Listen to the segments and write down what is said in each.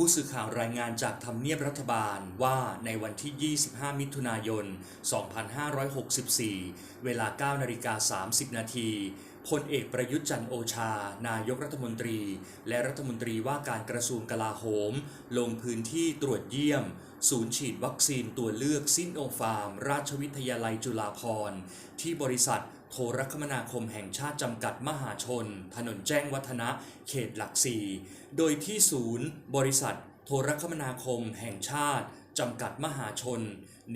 ผู้สื่อข่าวรายงานจากทำเนียบรัฐบาลว่าในวันที่ 25 มิถุนายน 2564 เวลา 9 นาฬิกา 30 นาที พลเอกประยุทธ์จันโอชา นายกรัฐมนตรี และรัฐมนตรีว่าการกระทรวงกลาโหม ลงพื้นที่ตรวจเยี่ยม ศูนย์ฉีดวัคซีนตัวเลือกซินโอฟาร์ม ราชวิทยาลัยจุฬาภรณ์ ที่บริษัทโทรคมนาคมแห่งชาติจำกัดมหาชน ถนนแจ้งวัฒนะเขตหลักสี่ โดยที่ศูนย์ บริษัท โทรคมนาคมแห่งชาติ จำกัดมหาชน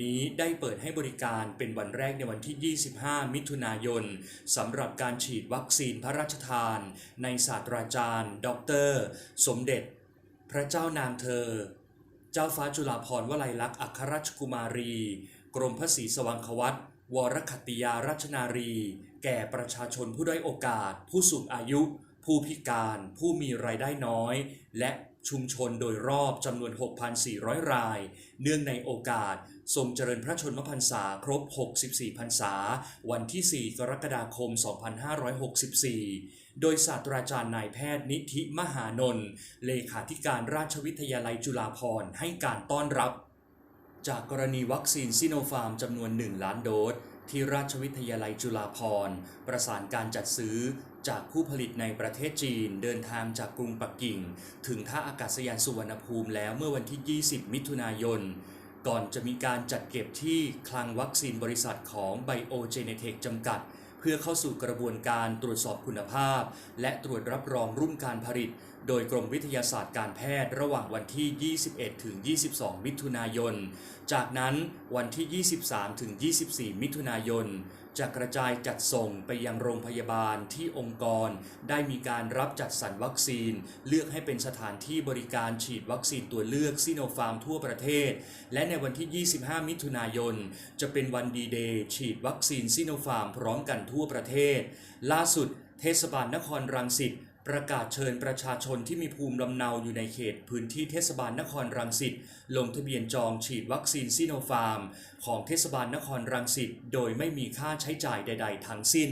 นี้ได้เปิดให้บริการเป็นวันแรกในวันที่ 25 มิถุนายนสำหรับการฉีดวัคซีนพระราชทาน ในศาสตราจารย์ ดร สมเด็จ พระเจ้านางเธอ เจ้าฟ้าจุฬาภรณ์วลัยลักษณ์อัครราชกุมารี กรมพระศรีสว่างควัตวรคติยาราชนารี แก่ประชาชนผู้ด้อยโอกาส ผู้สูงอายุ ผู้พิการผู้มีรายได้น้อย และชุมชนโดยรอบจำนวน 6,400 ราย เนื่องในโอกาส ทรงเจริญพระชนมพรรษาครบ 64 พรรษา วันที่ 4 กรกฎาคม 2564 โดยศาสตราจารย์นายแพทย์นิธิมหานนท์เลขาธิการราชวิทยาลัยจุฬาภรณ์ให้การต้อนรับ จากกรณีวัคซีนซิโนฟาร์มจำนวน 1 ล้านโดส ที่ราชวิทยาลัยจุฬาภรณ์ ประสานการจัดซื้อจากผู้ผลิตในประเทศจีนเดินทางจากกรุงปักกิ่ง ถึงท่าอากาศยานสุวรรณภูมิแล้วเมื่อวันที่ 20 มิถุนายน ก่อนจะมีการจัดเก็บที่คลังวัคซีนบริษัทของ Biogenetech จำกัด เพื่อเข้าสู่กระบวนการตรวจสอบคุณภาพ และตรวจรับรองรุ่นการผลิตโดยกรมวิทยาศาสตร์การแพทย์ระหว่างวันที่ 21 ถึง 22 มิถุนายน จากนั้นวันที่ 23 ถึง 24 มิถุนายน จะกระจายจัดส่งไปยังโรงพยาบาลที่องค์กร ได้มีการรับจัดสรรวัคซีน เลือกให้เป็นสถานที่บริการฉีดวัคซีนตัวเลือกซิโนฟาร์มทั่วประเทศ และในวันที่ 25 มิถุนายน จะเป็นวันดีเดย์ฉีดวัคซีนซิโนฟาร์มพร้อมกันทั่วประเทศ ล่าสุดเทศบาลนครรังสิต ประกาศเชิญประชาชนที่มีภูมิลำเนาอยู่ในเขตพื้นที่เทศบาลนครรังสิตลงทะเบียนจองฉีดวัคซีนซิโนฟาร์ม ของเทศบาลนครรังสิตโดยไม่มีค่าใช้จ่ายใด ๆ ทั้งสิ้น